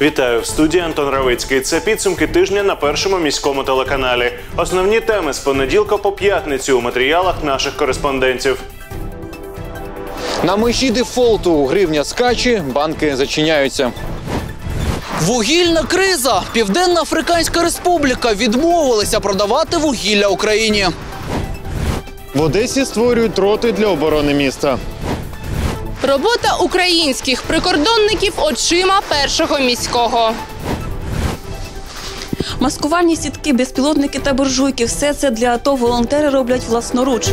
Вітаю в студії Антон Равицький. Це підсумки тижня на першому міському телеканалі. Основні теми з понеділка по п'ятницю у матеріалах наших кореспондентів. На межі дефолту гривня скаче, банки зачиняються. Вугільна криза. Південна Африканська Республіка відмовилася продавати вугілля Україні. В Одесі створюють роти для оборони міста. Робота українських прикордонників очима першого міського. Маскувальні сітки, безпілотники та буржуйки все це для АТО волонтери роблять власноруч.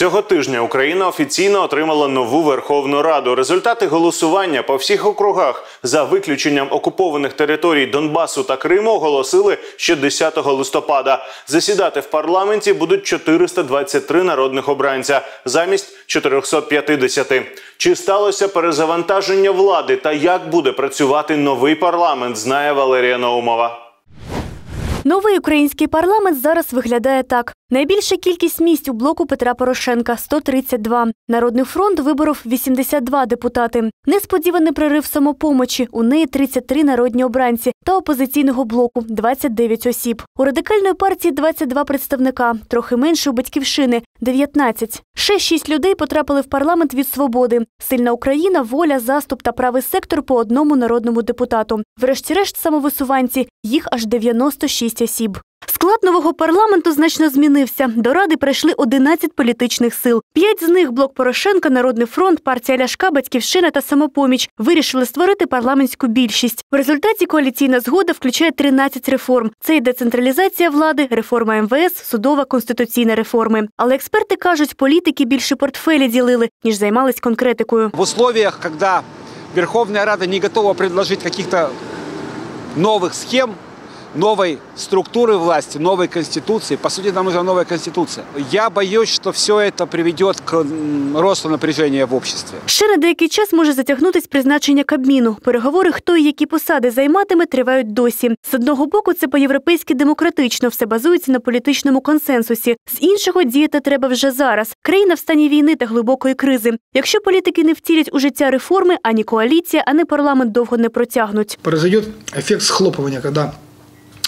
Цього тижня Україна офіційно отримала нову Верховну Раду. Результати голосування по всіх округах за виключенням окупованих територій Донбасу та Криму оголосили ще 10 листопада. Засідати в парламенті будуть 423 народних обранця замість 450. Чи сталося перезавантаження влади та як буде працювати новий парламент? Знає Валерія Наумова. Новий український парламент зараз виглядає так: найбільша кількість місць у блоку Петра Порошенка 132. Народний фронт виборов 82 депутати. Несподіваний прорив самопомочі. У неї 33 народні обранці та опозиційного блоку 29 осіб. У радикальної партії 22 представника, трохи менше у батьківщини 19. Ще 6 людей потрапили в парламент від свободи. Сильна Україна, воля, заступ та правий сектор по одному народному депутату. Врешті-решт, самовисуванці їх аж 96 осіб. Склад нового парламенту значно змінився. До ради прийшли 11 політичних сил. П'ять з них блок Порошенка, Народний фронт, партія Ляшка, Батьківщина та самопоміч вирішили створити парламентську більшість. В результаті коаліційна згода включає 13 реформ. Це і децентралізація влади, реформа МВС, судова конституційна реформи. Але експерти кажуть, політики більше портфелі ділили ніж займались конкретикою. В условиях, когда Верховная Рада не готова предложить каких-то новых схем, новой структуры власти, новой конституции. По сути, нам нужна новая конституция. Я боюсь, что все это приведет к м, росту напряжения в обществе. Ще на деякий час може затягнутись призначення Кабміну. Переговори, хто і які посади займатиме, тривають досі. З одного боку, це по-європейськи демократично, все базується на політичному консенсусі. З іншого діяти треба вже зараз. Країна в стані війни та глибокої кризи. Якщо політики не втілять у життя реформи, ані коаліція, ані парламент довго не протягнуть. произойдет эффект схлопывания, когда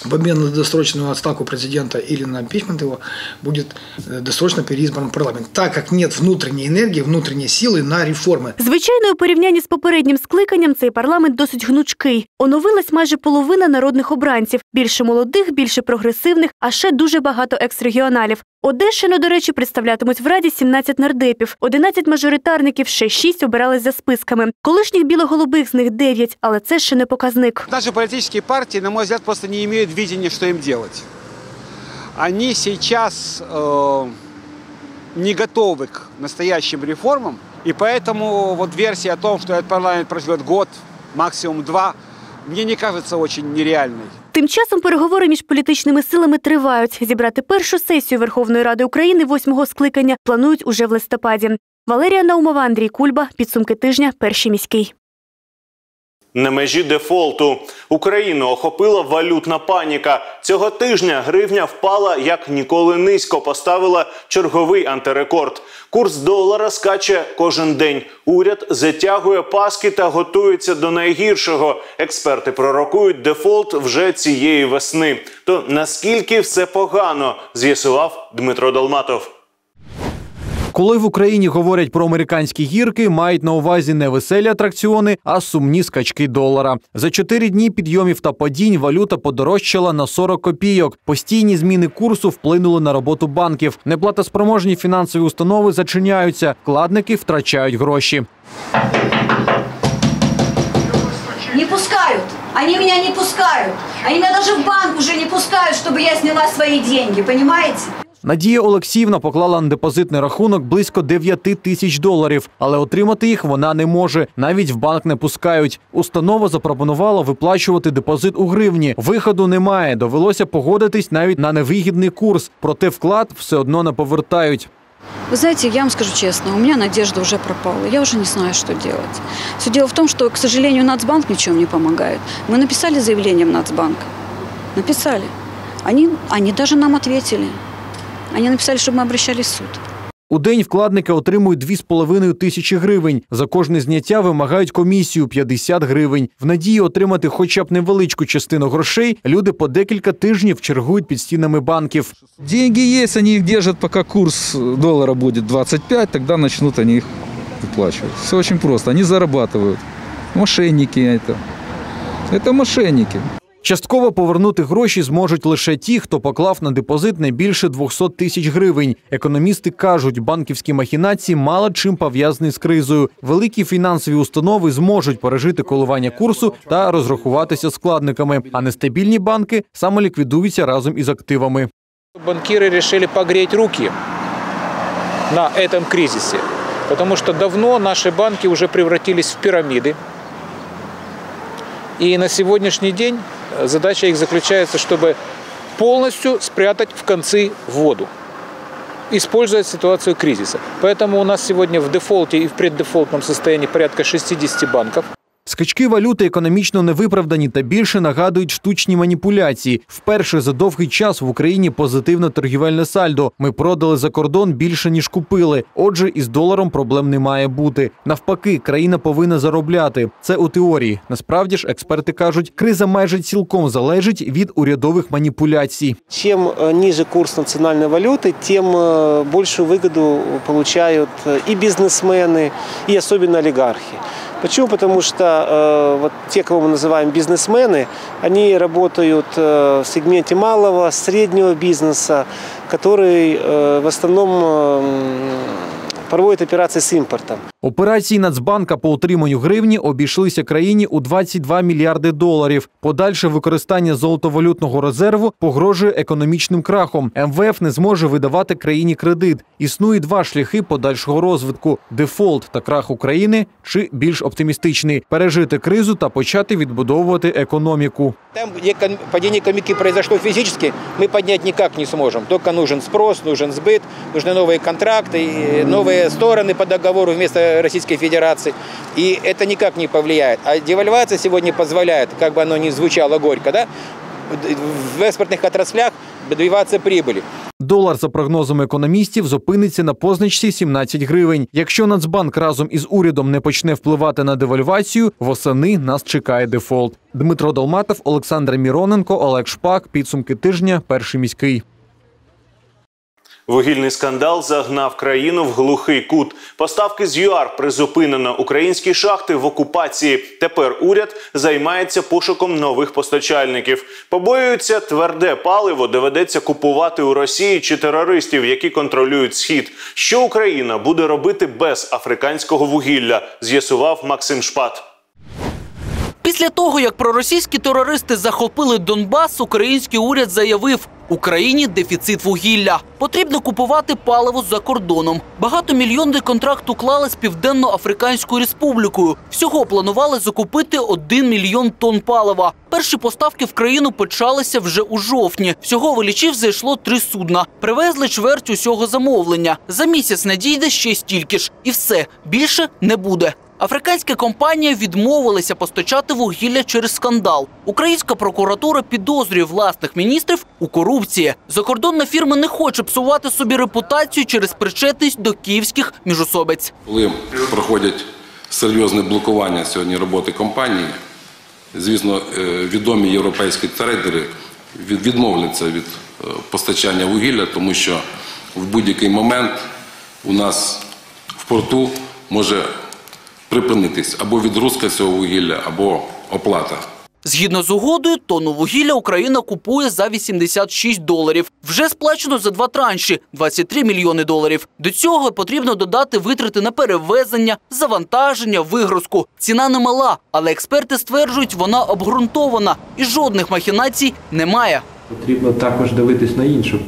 в обмен на досрочную отставку президента или на импичмент его будет э, досрочно переизбран парламент, так как нет внутренней энергии, внутренней силы на реформы. Звичайно, у порівнянні з попереднім скликанням цей парламент досить гнучкий. Оновилась майже половина народних обранців, більше молодих, більше прогресивних, а ще дуже багато екс-регіоналів. Одещину, до речі, представлятимуть в раді 17 нардепів, 11 мажоритарників, ще 6 обирались за списками. Колишніх білоголубих з них 9, але це ще не показник. Наши политические партии, на мой взгляд, просто не имеют видения, что им делать. Они сейчас э, не готовы к настоящим реформам, и поэтому вот версия о том, что этот парламент проживет год, максимум два, мне не кажется очень нереальной. Тим часом переговори між політичними силами тривають. Зібрати першу сесію Верховної Ради України восьмого скликання планують уже в листопаді. Валерія Наумова, Андрій Кульба. Підсумки тижня. Перший міський. На межі дефолту Україну охопила валютна паніка. Цього тижня гривня впала як ніколи низько. Поставила черговий антирекорд. Курс долара скаче кожен день. Уряд затягує паски та готується до найгіршого. Експерти пророкують дефолт вже цієї весни. То наскільки все погано, з'ясував Дмитро Долматов. Коли в Україні говорять про американські гірки, мають на увазі не веселі атракціони, а сумні скачки долара. За чотири дні підйомів та падінь валюта подорожчала на 40 копійок. Постійні зміни курсу вплинули на роботу банків. Неплатоспроможні фінансові установи зачиняються, вкладники втрачають гроші. Не пускают. Они меня не пускают. Они меня даже в банк уже не пускают, чтобы я сняла свои деньги, понимаете? Надія Олексіївна поклала на депозитний рахунок близько 9 тисяч доларів, але отримати їх вона не може. Навіть в банк не пускають. Установа запропонувала виплачувати депозит у гривні. Виходу немає. Довелося погодитись навіть на невигідний курс, проте вклад все одно не повертають. Вы знаете, я вам скажу честно, у меня надежда уже пропала. Я уже не знаю, что делать. Все дело в том, что, к сожалению, Нацбанк ничем не помогает. Мы написали заявление в Нацбанк. Написали. Они, они даже нам ответили. Они написали, чтобы мы обращались в суд. У день вкладники отримують 2,5 тисячі гривень. За кожне зняття вимагають комісію 50 гривень. В надії отримати хоча б невеличку частину грошей. Люди по декілька тижнів чергують під стінами банків. Деньги есть, они их держат, пока курс доллара будет 25, тогда начнут они их выплачивать. Все очень просто. Они зарабатывают. Мошенники это. Это мошенники. Частково повернути гроші зможуть лише ті, хто поклав на депозит не більше 200 тисяч гривень. Економісти кажуть, банківські махінації мало чим пов'язані з кризою. Великі фінансові установи зможуть пережити коливання курсу та розрахуватися з вкладниками, а нестабільні банки самоліквідуються разом із активами. Банкиры решили погреть руки на этом кризисе, потому что давно наши банки уже превратились в пирамиды. И на сегодняшний день э, задача их заключается, чтобы полностью спрятать в концы воду, используя ситуацию кризиса. Поэтому у нас сегодня в дефолте и в преддефолтном состоянии порядка 60 банков. Скачки валюти економічно невиправдані та більше нагадують штучні маніпуляції. Вперше за довгий час в Україні позитивне торгівельне сальдо. Ми продали за кордон більше ніж купили. Отже, із доларом проблем не має бути. Навпаки, країна повинна заробляти. Це у теорії. Насправді ж, експерти кажуть, криза майже цілком залежить від урядових маніпуляцій. Чем э, ниже курс национальной валюты, тем э, большую выгоду получают э, и бизнесмены, и особенно олигархи. Почему? Потому что э, вот те, кого мы называем бизнесмены, они работают э, в сегменте малого, среднего бизнеса, который э, в основном э, проводит операции с импортом. Операції Нацбанка по утриманню гривні обійшлися країні у 22 мільярди доларів. Подальше використання золотовалютного резерву погрожує економічним крахом. МВФ не зможе видавати країні кредит. Існує два шляхи подальшого розвитку: дефолт та крах України, чи більш оптимістичний пережити кризу та почати відбудовувати економіку. Там, где кон- падение экономики произошло физически, мы поднять никак не сможем. Только нужен спрос, нужен сбыт, нужны новые контракты, и новые стороны по договору вместо Российской Федерации. И это никак не повлияет. А девальвация сегодня позволяет, как бы оно ни звучало горько, да, в экспортных отраслях добиваться прибыли. Долар, за прогнозами економістів, зупиниться на позначці 17 гривень. Якщо Нацбанк разом із урядом не почне впливати на девальвацію, восени нас чекає дефолт. Дмитро Долматов, Олександр Міроненко, Олег Шпак. Підсумки тижня. Перший міський. Вугільний скандал загнав країну в глухий кут. Поставки з ЮАР призупинено. Українські шахти в окупації. Тепер уряд займається пошуком нових постачальників. Побоюються, тверде паливо доведеться купувати у Росії чи терористів, які контролюють схід. Що Україна буде робити без африканського вугілля? З'ясував Максим Шпат. Після того, як проросійські терористи захопили Донбас, український уряд заявив, Україні дефіцит вугілля. Потрібно купувати паливо за кордоном. Багатомільйонний контракт уклали з Південно-Африканською Республікою. Всього планували закупити 1 мільйон тонн палива. Перші поставки в країну почалися вже у жовтні. Всього величів зайшло три судна. Привезли чверть усього замовлення. За місяць надійде ще стільки ж. І все, більше не буде. Африканська компанія відмовилася постачати вугілля через скандал. Українська прокуратура підозрює власних міністрів у корупції. Закордонна фірма не хоче псувати собі репутацію через причетність до київських міжособиць. Коли проходять серйозне блокування сьогодні роботи компанії, звісно, е, відомі європейські трейдери відмовляться від е, постачання вугілля, тому що в будь-який момент у нас в порту може припинитись або відгрузка цього вугілля, або оплата. Згідно з угодою, тонну вугілля Україна купує за 86 доларів. Вже сплачено за два транші – 23 мільйони доларів. До цього потрібно додати витрати на перевезення, завантаження, вигрузку. Ціна немала, але експерти стверджують, вона обґрунтована і жодних махінацій немає. Потрібно також дивитись на іншу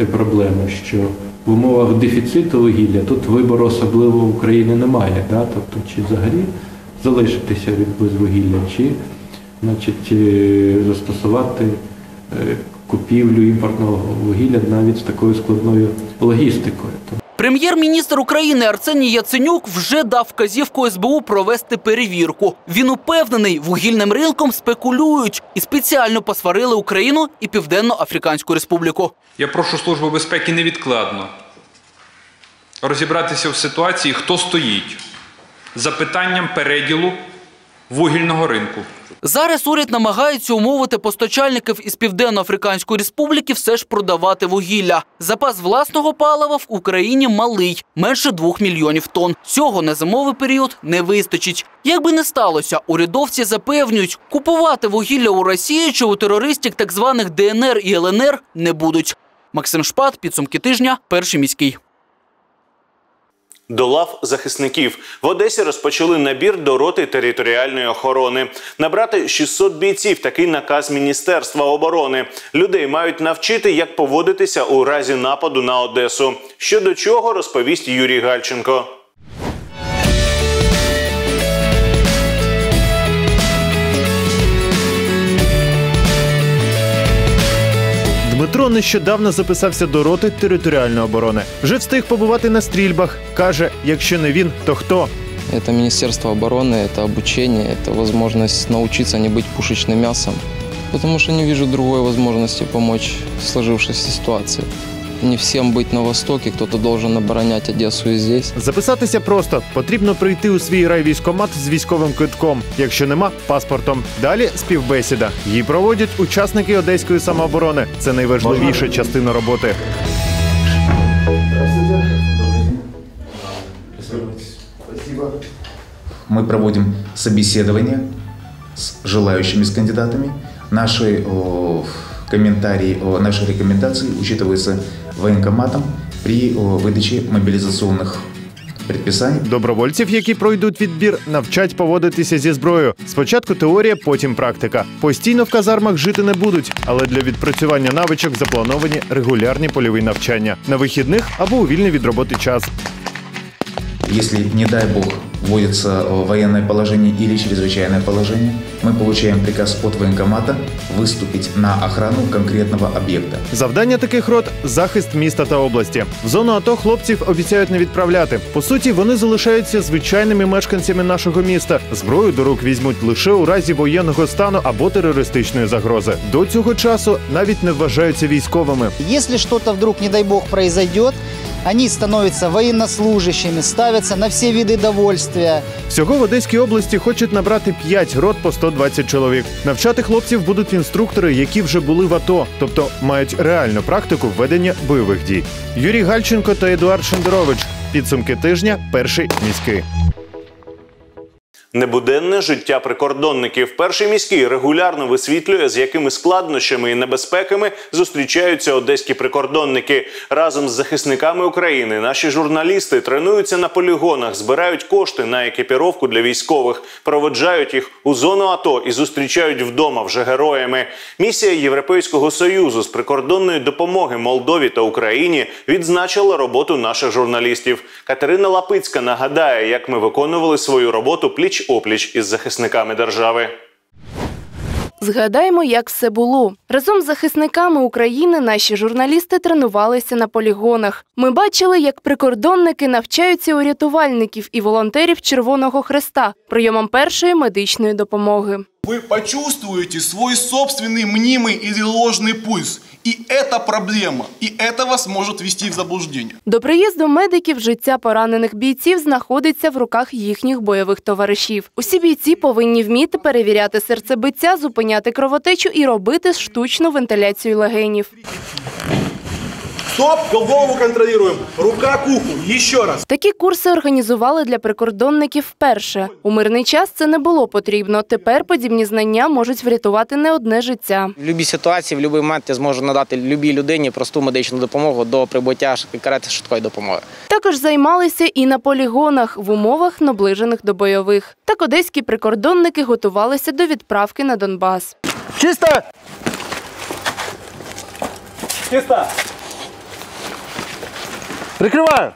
е, проблему, що в умовах дефіциту вугілля тут вибору особливо в Україні немає. Да? Тобто, чи взагалі залишитися від без вугілля, чи значить, е, застосувати е, купівлю імпортного вугілля навіть з такою складною логістикою. Прем'єр-міністр України Арсеній Яценюк вже дав вказівку СБУ провести перевірку. Він упевнений, вугільним ринком спекулюють і спеціально посварили Україну і Південно-Африканську Республіку. Я прошу Службу безпеки невідкладно розібратися в ситуації, хто стоїть за питанням переділу вугільного ринку. Зараз уряд намагається умовити постачальників із Південно-Африканської Республіки все ж продавати вугілля. Запас власного палива в Україні малий менше двох мільйонів тонн. Цього на зимовий період не вистачить. Як би не сталося, урядовці запевнюють, купувати вугілля у Росії чи у терористів так званих ДНР і ЛНР не будуть. Максим Шпат, підсумки тижня, перший міський. До лав захисників в Одесі розпочали набір до роти територіальної охорони. Набрати 600 бійців. Такий наказ Міністерства оборони. Людей мають навчити, як поводитися у разі нападу на Одесу. Щодо чого розповість Юрій Гальченко. Дмитро нещодавно записався до роти територіальної оборони. Вже встиг побувати на стрільбах. Каже, якщо не він, то хто? Это Министерство обороны, это обучение, это возможность научиться не быть пушечным мясом. Потому что не вижу другой возможности помочь в сложившейся ситуации. Не всем быть на Востоке, кто-то должен оборонять Одессу и здесь. Записатися просто потрібно прийти у свій райвійськомат з військовим квитком. Якщо нема паспортом. Далі співбесіда. Її проводять учасники одеської самооборони. Це найважливіша частина роботи. Мы проводим собеседование с желающими с кандидатами. Наши о, комментарии, о, наши рекомендации учитываются военкоматом при видачі мобілізаційних мобилизационных. Добровольців, які пройдуть відбір, навчать поводитися зі зброєю. Спочатку теорія, потім практика. Постійно в казармах жити не будуть, але для відпрацювання навичок заплановані регулярні польові навчання на вихідних або у вільний від роботи час. Если, не дай бог, вводится о, военное положение или чрезвычайное положение, мы получаем приказ от военкомата выступить на охрану конкретного объекта. Завдання таких рот захист міста та області. В зону АТО хлопців обіцяють не відправляти. По суті, вони залишаються звичайними мешканцями нашого міста. Зброю до рук візьмуть лише у разі воєнного стану або терористичної загрози. До цього часу навіть не вважаються військовими. Если что-то вдруг, не дай бог, произойдет, они становятся военнослужащими, ставятся на все виды довольствия. Всього в Одеській області хочуть набрати 5 рот по 120 чоловік. Навчати хлопців будуть інструктори, які вже були в АТО, тобто мають реальну практику введення бойових дій. Юрій Гальченко та Едуард Шендерович. Підсумки тижня. Перший міський. Небуденне життя прикордонників. Перший міський регулярно висвітлює, з якими складнощами і небезпеками зустрічаються одеські прикордонники. Разом з захисниками України наші журналісти тренуються на полігонах, збирають кошти на екіпіровку для військових, проводжають їх у зону АТО і зустрічають вдома вже героями. Місія Європейського союзу з прикордонної допомоги Молдові та Україні відзначила роботу наших журналістів. Катерина Лапицька нагадає, як ми виконували свою роботу пліч опліч із захисниками держави. Згадаємо, як все було. Разом з захисниками України наші журналісти тренувалися на полігонах. Ми бачили, як прикордонники навчаються у рятувальників і волонтерів Червоного Хреста прийомам першої медичної допомоги Вы почувствуете свой собственный мнимый или ложный пульс. И это проблема. И это вас может ввести в заблуждение. До приїзду медиків життя поранених бійців знаходиться в руках їхніх бойових товаришів. Усі бійці повинні вміти перевіряти серцебиття, зупиняти кровотечу і робити штучну вентиляцію легенів. Стоп, голову контролируем. Рука к уху. Еще раз. Такі курси організували для прикордонників вперше. У мирний час це не було потрібно. Тепер подібні знання можуть врятувати не одне життя. В будь-якій ситуації, в будь-який момент я зможу надати любій людині просту медичну допомогу до прибуття карети швидкої допомоги. Також займалися і на полігонах в умовах, наближених до бойових. Так одеські прикордонники готувалися до відправки на Донбас. Чисто! Чисто! Прикрываю!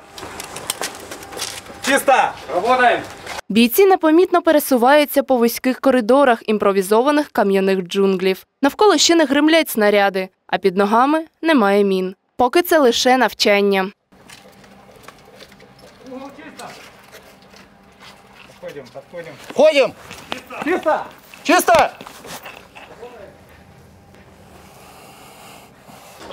Чисто! Работаем! Бійці непомітно пересуваються по вузьких коридорах імпровізованих кам'яних джунглів. Навколо ще не гримлять снаряди, а під ногами немає мін. Поки це лише навчання. Подходим, подходим. Входим! Чисто! Чисто!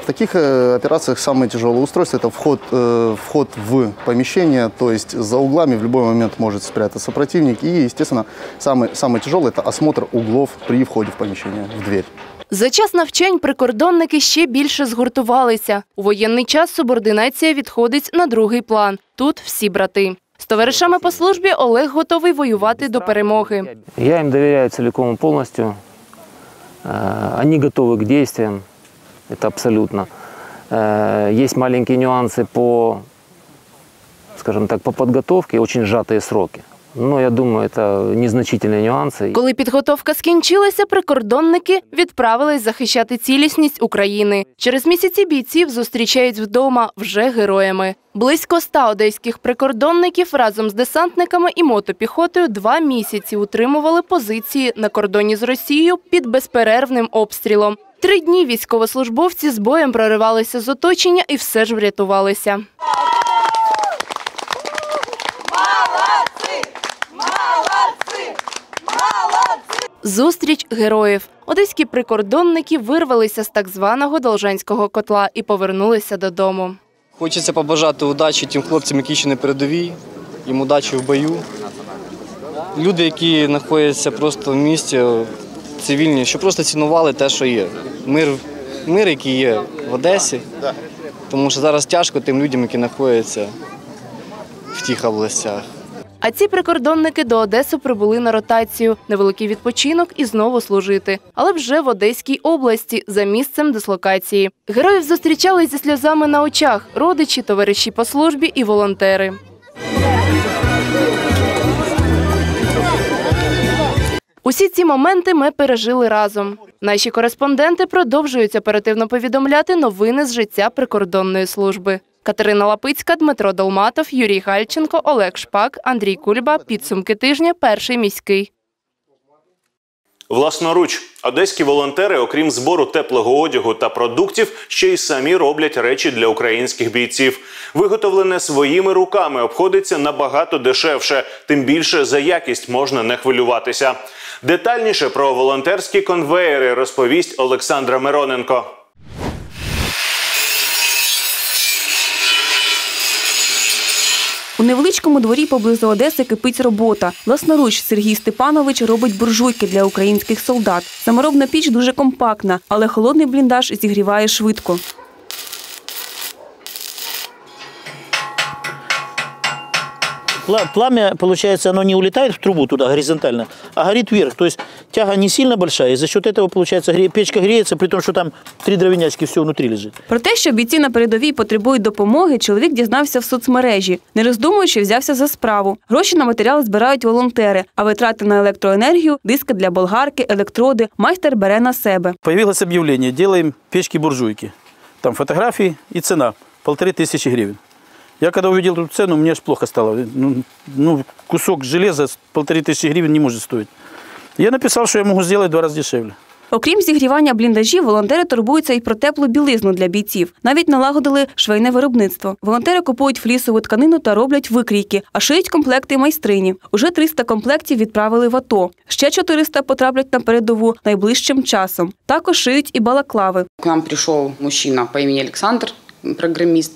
таких э, операциях самое тяжелое устройство – это вход, э, вход в помещение, то есть за углами в любой момент может спрятаться противник. И, естественно, самый, самое тяжелое – это осмотр углов при входе в помещение, в дверь. За час навчань прикордонники ще більше згуртувалися. У воєнний час субординація відходить на другий план. Тут всі брати. З товаришами по службі Олег готовий воювати до перемоги. Я им доверяю целиком и полностью. Э, Они готовы к действиям, это абсолютно. Э, Есть маленькие нюансы по, скажем так, по подготовке, очень сжатые сроки. Но я думаю, это незначительные нюансы. Коли підготовка скінчилася, прикордонники відправились захищати цілісність України. Через місяці бійців зустрічають вдома вже героями. Близько ста одеських прикордонників разом з десантниками і мотопіхотою два місяці утримували позиції на кордоні з Росією під безперервним обстрілом. Три дні військовослужбовці з боєм проривалися з оточення і все ж врятувалися. Зустріч героїв. Одеські прикордонники вирвалися з так званого Должанського котла і повернулися додому. Хочеться побажати удачі тим хлопцям, які ще на передовій, їм удачі в бою. Люди, які знаходяться просто в місті, цивільні, що просто цінували те, що є. Мир, мир який є в Одесі. Тому що зараз тяжко тим людям, які знаходяться в тих областях. А ці прикордонники до Одеси прибули на ротацію, невеликий відпочинок і знову служити, але вже в Одеській області за місцем дислокації. Героїв зустрічали зі сльозами на очах, родичі, товариші по службі і волонтери. Усі ці моменти ми пережили разом. Наші кореспонденти продовжують оперативно повідомляти новини з життя прикордонної служби. Катерина Лапицька, Дмитро Долматов, Юрій Гальченко, Олег Шпак, Андрій Кульба. Підсумки тижня. Перший міський. Власноруч, одеські волонтери, окрім збору теплого одягу та продуктів, ще й самі роблять речі для українських бійців. Виготовлене своїми руками обходиться набагато дешевше, тим більше за якість можна не хвилюватися. Детальніше про волонтерські конвеєри розповість Олександра Мироненко. У невеличкому дворі поблизу Одеси кипить робота. Власноруч Сергій Степанович робить буржуйки для українських солдат. Саморобна піч дуже компактна, але холодний бліндаж зігріває швидко. Пламя, получается, оно не улетает в трубу туда горизонтально, а горит вверх. То есть тяга не сильно большая, и за счет этого, получается, гре- печка греется, при том, что там три дровенячки все внутри лежит. Про те, що бійці на передовій потребують допомоги, чоловік дізнався в соцмережі. Не роздумуючи, взявся за справу. Гроші на матеріал збирають волонтери, а витрати на електроенергію, диски для болгарки, електроди майстер бере на себе. Появилось объявление, делаем печки-буржуйки. Там фотографии и цена, полторы тысячи гривен. Я когда увидел эту цену, мне аж плохо стало. Ну, ну, кусок железа с полторы тысячи гривен не может стоить. Я написал, что я могу сделать в два раза дешевле. Окрім зігрівання бліндажів, волонтери турбуються і про теплу білизну для бійців. Навіть налагодили швейне виробництво. Волонтери купують флісову тканину та роблять викрійки, а шиють комплекти майстрині. Уже 300 комплектів відправили в АТО. Ще 400 потраплять на передову найближчим часом. Також шиють і балаклави. К нам пришел мужчина по имени Александр, программист.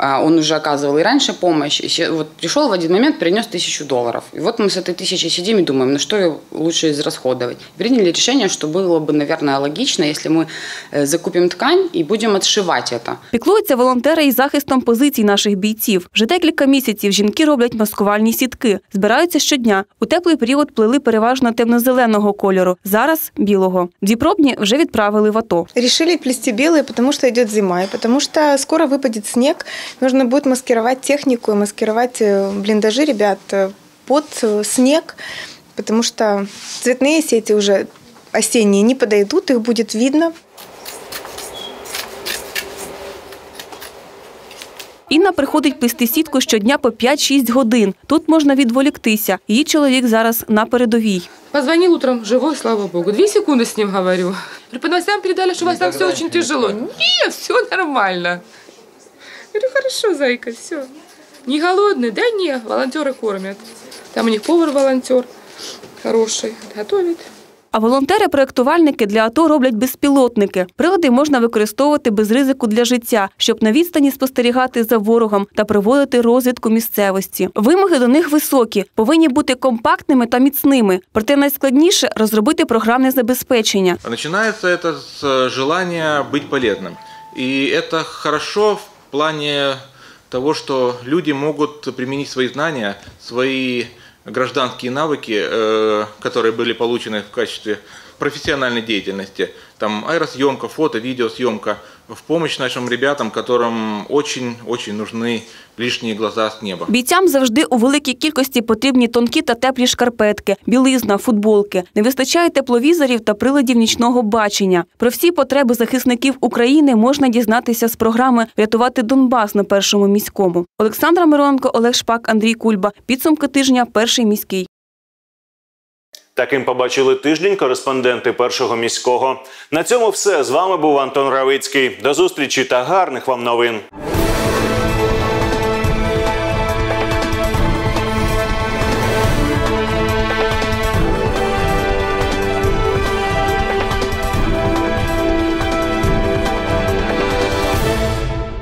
А, Он уже оказывал и раньше помощь. И ща- Вот пришел в один момент, принес тысячу долларов. И вот мы с этой тысячей сидим и думаем, на что ее лучше израсходовать. Приняли решение, что было бы, наверное, логично, если мы э, закупим ткань и будем отшивать это. Піклуються волонтери із захистом позицій наших бійців. Вже декілька місяців жінки роблять маскувальні сітки. Збираються щодня. У теплий період плели переважно темно-зеленого кольору. Зараз білого. Дві пробні вже відправили в АТО. Решили плести белые, потому что идет зима, и потому что скоро выпадет снег. Нужно будет маскировать технику и маскировать э, блиндажи ребят э, под э, снег, потому что цветные сети уже осенние не подойдут, их будет видно. Інна приходить плести сітку щодня по 5-6 годин. Тут можна відволіктися. Її чоловік зараз на передовій. Позвонил утром, живой, слава богу. Две секунды с ним говорю. Говорю, По новостям передали, что у вас там все очень тяжело. Нет, все нормально. Говорю, хорошо, зайка, все. Не голодный? Да не, волонтеры кормят. Там у них повар-волонтер хороший, готовит. А волонтери-проєктувальники для АТО роблять безпілотники. Прилади можна використовувати без ризику для життя, щоб на відстані спостерігати за ворогом та проводити розвідку місцевості. Вимоги до них високі, повинні бути компактними та міцними. Проте найскладніше розробити програмне забезпечення. Начинается это с э, желания быть полезным. И это хорошо в плане того, что люди могут применить свои знания, свои гражданские навыки, э, которые были получены в качестве профессиональной деятельности, там аэросъемка, фото, видеосъемка, в помощь нашим ребятам, которым очень-очень нужны лишние глаза с неба. Бійцям завжди у великій кількості потрібні тонкі та теплі шкарпетки, білизна, футболки. Не вистачає тепловізорів та приладів нічного бачення. Про всі потреби захисників України можна дізнатися з програми Рятувати Донбас на першому міському. Олександра Мироненко, Олег Шпак, Андрій Кульба. Підсумки тижня. Перший міський. Таким побачили тиждень кореспонденти першого міського. На цьому все з вами був Антон Равицький. До зустрічі та гарних вам новин.